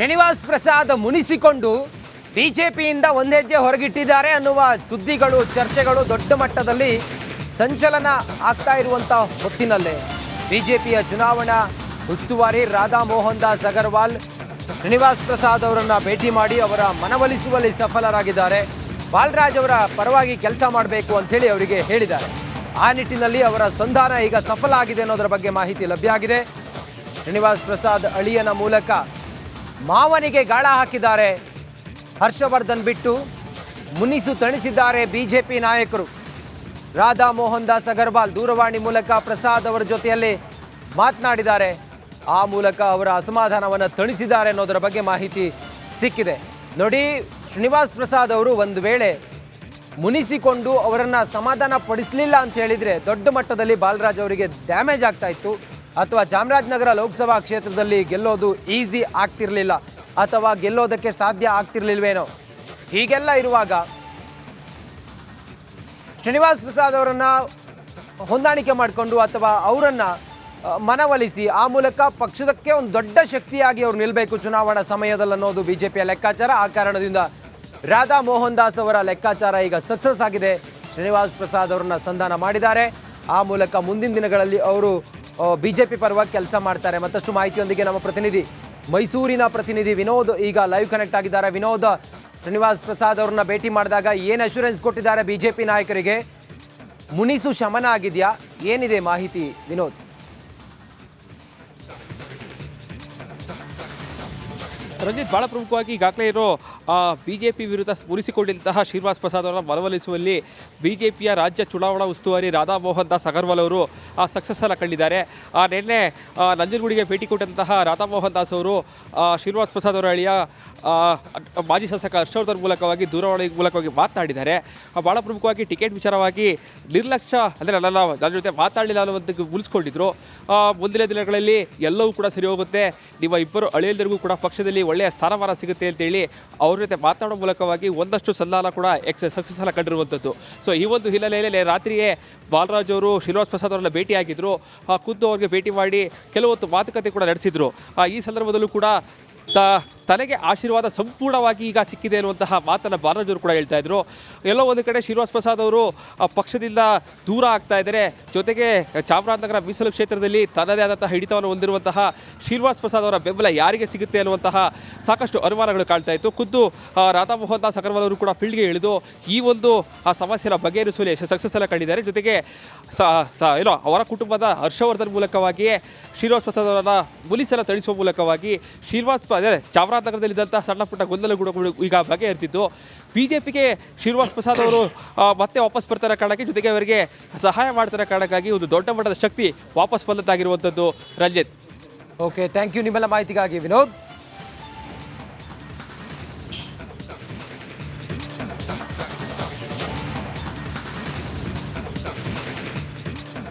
ಶ್ರೀನಿವಾಸ್ ಪ್ರಸಾದ್ ಮುನಿಸಿಕೊಂಡು ಬಿಜೆಪಿಯಿಂದ ಒಂದೆಜ್ಜೆ ಹೊರಗಿಟ್ಟಿದ್ದಾರೆ ಅನ್ನುವ ಸುದ್ದಿಗಳು, ಚರ್ಚೆಗಳು ದೊಡ್ಡ ಮಟ್ಟದಲ್ಲಿ ಸಂಚಲನ ಆಗ್ತಾ ಇರುವಂಥ ಹೊತ್ತಿನಲ್ಲೇ. ಬಿಜೆಪಿಯ ಚುನಾವಣಾ ಉಸ್ತುವಾರಿ ರಾಧಾ ಮೋಹನ್ ದಾಸ್ ಅಗರ್ವಾಲ್, ಶ್ರೀನಿವಾಸ್ ಪ್ರಸಾದ್ ಅವರನ್ನು ಭೇಟಿ ಮಾಡಿ ಅವರ ಮನವೊಲಿಸುವಲ್ಲಿ ಸಫಲರಾಗಿದ್ದಾರೆ. ಬಾಲರಾಜ್ ಅವರ ಪರವಾಗಿ ಕೆಲಸ ಮಾಡಬೇಕು ಅಂತೇಳಿ ಅವರಿಗೆ ಹೇಳಿದ್ದಾರೆ. ಆ ನಿಟ್ಟಿನಲ್ಲಿ ಅವರ ಸಂಧಾನ ಈಗ ಸಫಲ ಆಗಿದೆ ಅನ್ನೋದರ ಬಗ್ಗೆ ಮಾಹಿತಿ ಲಭ್ಯ ಆಗಿದೆ. ಶ್ರೀನಿವಾಸ್ ಪ್ರಸಾದ್ ಅಳಿಯನ ಮೂಲಕ ಮಾವನಿಗೆ ಗಾಳ ಹಾಕಿದ್ದಾರೆ. ಹರ್ಷವರ್ಧನ್ ಬಿಟ್ಟು ಮುನಿಸು ತಣಿಸಿದ್ದಾರೆ ಬಿಜೆಪಿ ನಾಯಕರು. ರಾಧಾ ಮೋಹನ್ ದಾಸ್ ಅಗರ್ವಾಲ್ ದೂರವಾಣಿ ಮೂಲಕ ಪ್ರಸಾದ್ ಅವರ ಜೊತೆಯಲ್ಲಿ ಮಾತನಾಡಿದ್ದಾರೆ. ಆ ಮೂಲಕ ಅವರ ಅಸಮಾಧಾನವನ್ನು ತಣಿಸಿದ್ದಾರೆ ಅನ್ನೋದರ ಬಗ್ಗೆ ಮಾಹಿತಿ ಸಿಕ್ಕಿದೆ. ನೋಡಿ, ಶ್ರೀನಿವಾಸ್ ಪ್ರಸಾದ್ ಅವರು ಒಂದು ವೇಳೆ ಮುನಿಸಿಕೊಂಡು ಅವರನ್ನು ಸಮಾಧಾನ ಪಡಿಸಲಿಲ್ಲ ಅಂತ ಹೇಳಿದರೆ ದೊಡ್ಡ ಮಟ್ಟದಲ್ಲಿ ಬಾಲರಾಜ್ ಅವರಿಗೆ ಡ್ಯಾಮೇಜ್ ಆಗ್ತಾ ಇತ್ತು. ಅಥವಾ ಚಾಮರಾಜನಗರ ಲೋಕಸಭಾ ಕ್ಷೇತ್ರದಲ್ಲಿ ಗೆಲ್ಲೋದು ಈಸಿ ಆಗ್ತಿರಲಿಲ್ಲ ಅಥವಾ ಗೆಲ್ಲೋದಕ್ಕೆ ಸಾಧ್ಯ ಆಗ್ತಿರಲಿಲ್ವೇನೋ? ಹೀಗೆಲ್ಲ ಇರುವಾಗ ಶ್ರೀನಿವಾಸ್ ಪ್ರಸಾದ್ ಅವರನ್ನು ಹೊಂದಾಣಿಕೆ ಮಾಡಿಕೊಂಡು ಅಥವಾ ಅವರನ್ನು ಮನವೊಲಿಸಿ ಆ ಮೂಲಕ ಪಕ್ಷದಕ್ಕೆ ಒಂದು ದೊಡ್ಡ ಶಕ್ತಿಯಾಗಿ ಅವರು ನಿಲ್ಲಬೇಕು ಚುನಾವಣಾ ಸಮಯದಲ್ಲಿ ಅನ್ನೋದು ಬಿಜೆಪಿಯ ಲೆಕ್ಕಾಚಾರ. ಆ ಕಾರಣದಿಂದ ರಾಧಾ ಮೋಹನ್ ದಾಸ್ ಅವರ ಲೆಕ್ಕಾಚಾರ ಈಗ ಸಕ್ಸಸ್ ಆಗಿದೆ. ಶ್ರೀನಿವಾಸ್ ಪ್ರಸಾದ್ ಅವರನ್ನ ಸಂಧಾನ ಮಾಡಿದ್ದಾರೆ. ಆ ಮೂಲಕ ಮುಂದಿನ ದಿನಗಳಲ್ಲಿ ಅವರು ಬಿಜೆಪಿ ಪರವಾಗಿ ಕೆಲಸ ಮಾಡ್ತಾರೆ. ಮತ್ತಷ್ಟು ಮಾಹಿತಿಯೊಂದಿಗೆ ನಮ್ಮ ಪ್ರತಿನಿಧಿ ಮೈಸೂರಿನ ಪ್ರತಿನಿಧಿ ವಿನೋದ್ ಈಗ ಲೈವ್ ಕನೆಕ್ಟ್ ಆಗಿದ್ದಾರೆ. ವಿನೋದ್, ಶ್ರೀನಿವಾಸ್ ಪ್ರಸಾದ್ ಅವ್ರನ್ನ ಭೇಟಿ ಮಾಡಿದಾಗ ಏನು ಅಶ್ಯೂರೆನ್ಸ್ ಕೊಟ್ಟಿದ್ದಾರೆ ಬಿಜೆಪಿ ನಾಯಕರಿಗೆ? ಮುನಿಸು ಶಮನ ಆಗಿದೆಯಾ? ಏನಿದೆ ಮಾಹಿತಿ, ವಿನೋದ್? ರಂಜಿತ್, ಬಹಳ ಪ್ರಮುಖವಾಗಿ ಈಗಾಗಲೇ ಇರೋ ಬಿಜೆಪಿ ವಿರುದ್ಧ ಮುರಿಸಿಕೊಂಡಿದ್ದಂತಹ ಶ್ರೀನಿವಾಸ್ ಪ್ರಸಾದ್ ಅವರನ್ನು ಮನವೊಲಿಸುವಲ್ಲಿ ಪಿಯ ರಾಜ್ಯ ಚುನಾವಣಾ ಉಸ್ತುವಾರಿ ರಾಧಾ ಮೋಹನ್ ದಾಸ್ ಅಗರ್ವಾಲ್ ಅವರು ಆ ಸಕ್ಸಸ್ ಅನ್ನು ಕಂಡಿದ್ದಾರೆ. ನಿನ್ನೆ ನಂಜನಗುಡಿಗೆ ಭೇಟಿ ಕೊಟ್ಟಂತಹ ರಾಧಾ ಮೋಹನ್ ದಾಸ್ ಅವರು ಶ್ರೀನಿವಾಸ್ ಪ್ರಸಾದ್ ಅವರ ಅಳಿಯ ಆ, ಮಾಜಿ ಶಾಸಕ ಹರ್ಷವರ್ಧನ್ ಮೂಲಕವಾಗಿ ದೂರವಾಣಿ ಮೂಲಕವಾಗಿ ಮಾತನಾಡಿದ್ದಾರೆ. ಭಾಳ ಪ್ರಮುಖವಾಗಿ ಟಿಕೆಟ್ ವಿಚಾರವಾಗಿ ನಿರ್ಲಕ್ಷ್ಯ ಅಂದರೆ ನನ್ನ ನನ್ನ ಜೊತೆ ಮಾತಾಡಲಿಲ್ಲ ಅನ್ನೋದಕ್ಕೆ ಉಳಿಸ್ಕೊಂಡಿದ್ರು. ಮುಂದಿನ ದಿನಗಳಲ್ಲಿ ಎಲ್ಲವೂ ಕೂಡ ಸರಿ ಹೋಗುತ್ತೆ. ನಿಮ್ಮ ಇಬ್ಬರು ಅಳಿಯಂದರಿಗೂ ಕೂಡ ಪಕ್ಷದಲ್ಲಿ ಒಳ್ಳೆಯ ಸ್ಥಾನಮಾನ ಸಿಗುತ್ತೆ ಅಂತೇಳಿ ಅವ್ರ ಜೊತೆ ಮಾತನಾಡೋ ಮೂಲಕವಾಗಿ ಒಂದಷ್ಟು ಸಂಧಾನ ಕೂಡ ಎಕ್ಸ್ ಸಕ್ಸಸ್ ಕಂಡಿರುವಂಥದ್ದು ಸೊ ಈ ಒಂದು ಹಿನ್ನೆಲೆಯಲ್ಲಿ ರಾತ್ರಿಯೇ ಬಾಲರಾಜ್ ಅವರು ಶ್ರೀನಿವಾಸ್ ಪ್ರಸಾದ್ ಅವರನ್ನ ಭೇಟಿಯಾಗಿದ್ದರು ಖುದ್ದು ಅವ್ರಿಗೆ ಭೇಟಿ ಮಾಡಿ ಕೆಲವೊತ್ತು ಮಾತುಕತೆ ಕೂಡ ನಡೆಸಿದ್ರು. ಈ ಸಂದರ್ಭದಲ್ಲೂ ಕೂಡ ತ, ತನಗೆ ಆಶೀರ್ವಾದ ಸಂಪೂರ್ಣವಾಗಿ ಈಗ ಸಿಕ್ಕಿದೆ ಅನ್ನುವಂತಹ ಮಾತನ್ನು ಬಾಲರಾಜವರು ಕೂಡ ಹೇಳ್ತಾ ಇದ್ರು. ಎಲ್ಲೋ ಒಂದು ಕಡೆ ಶ್ರೀನಿವಾಸ್ ಪ್ರಸಾದ್ ಅವರು ಪಕ್ಷದಿಂದ ದೂರ ಆಗ್ತಾ ಇದ್ದಾರೆ. ಜೊತೆಗೆ ಚಾಮರಾಜನಗರ ಮೀಸಲು ಕ್ಷೇತ್ರದಲ್ಲಿ ತನ್ನದೇ ಆದಂತಹ ಹಿಡಿತವನ್ನು ಹೊಂದಿರುವಂತಹ ಶ್ರೀನಿವಾಸ್ ಪ್ರಸಾದ್ ಅವರ ಬೆಂಬಲ ಯಾರಿಗೆ ಸಿಗುತ್ತೆ ಅನ್ನುವಂತಹ ಸಾಕಷ್ಟು ಅನುಮಾನಗಳು ಕಾಣ್ತಾ ಇತ್ತು. ಖುದ್ದು ರಾಧಾಮೋಹನ್ ರಾಧಾ ಮೋಹನ್ ದಾಸ್ ಅಗರ್ವಾಲ್ ಅವರು ಕೂಡ ಫೀಲ್ಡ್ಗೆ ಇಳಿದು ಈ ಒಂದು, ಆ, ಸಮಸ್ಯೆನ ಬಗೆಹರಿಸುವಲ್ಲಿ ಸಕ್ಸಸ್ ಎಲ್ಲ ಕಂಡಿದ್ದಾರೆ. ಜೊತೆಗೆ ಏನೋ ಅವರ ಕುಟುಂಬದ ಹರ್ಷವರ್ಧನ್ ಮೂಲಕವಾಗಿಯೇ ಶ್ರೀನಿವಾಸ್ ಪ್ರಸಾದ್ ಅವರನ್ನು ಮುಲಿಸಲ ತಳಿಸುವ ಮೂಲಕವಾಗಿ ಶ್ರೀನಿವಾಸ್ ಪ್ರ- ಅದೇ ಚಾಮರಾಜನಗರದಲ್ಲಿದ್ದಂತಹ ಸಣ್ಣ ಪುಟ್ಟ ಗೊಂದಲ ಕೂಡ ಬಗೆಹರಿತಿತ್ತು ಬಿ ಜೆ ಪಿಗೆ ಶ್ರೀನಿವಾಸ್ ಪ್ರಸಾದ್ ಅವರು ಮತ್ತೆ ವಾಪಸ್ ಬರ್ತಾರೆ ಕಾರಣಕ್ಕೆ ಜೊತೆಗೆ ಅವರಿಗೆ ಸಹಾಯ ಮಾಡ್ತಾರೆ ಕಾರಣಕ್ಕಾಗಿ ಒಂದು ದೊಡ್ಡ ಮಟ್ಟದ ಶಕ್ತಿ ವಾಪಸ್ ಬಂದಂತಾಗಿರುವಂಥದ್ದು ರಂಜಿತ್. ಓಕೆ ಥ್ಯಾಂಕ್ ಯು ನಿಮ್ಮೆಲ್ಲ ಮಾಹಿತಿಗಾಗಿ ವಿನೋದ್.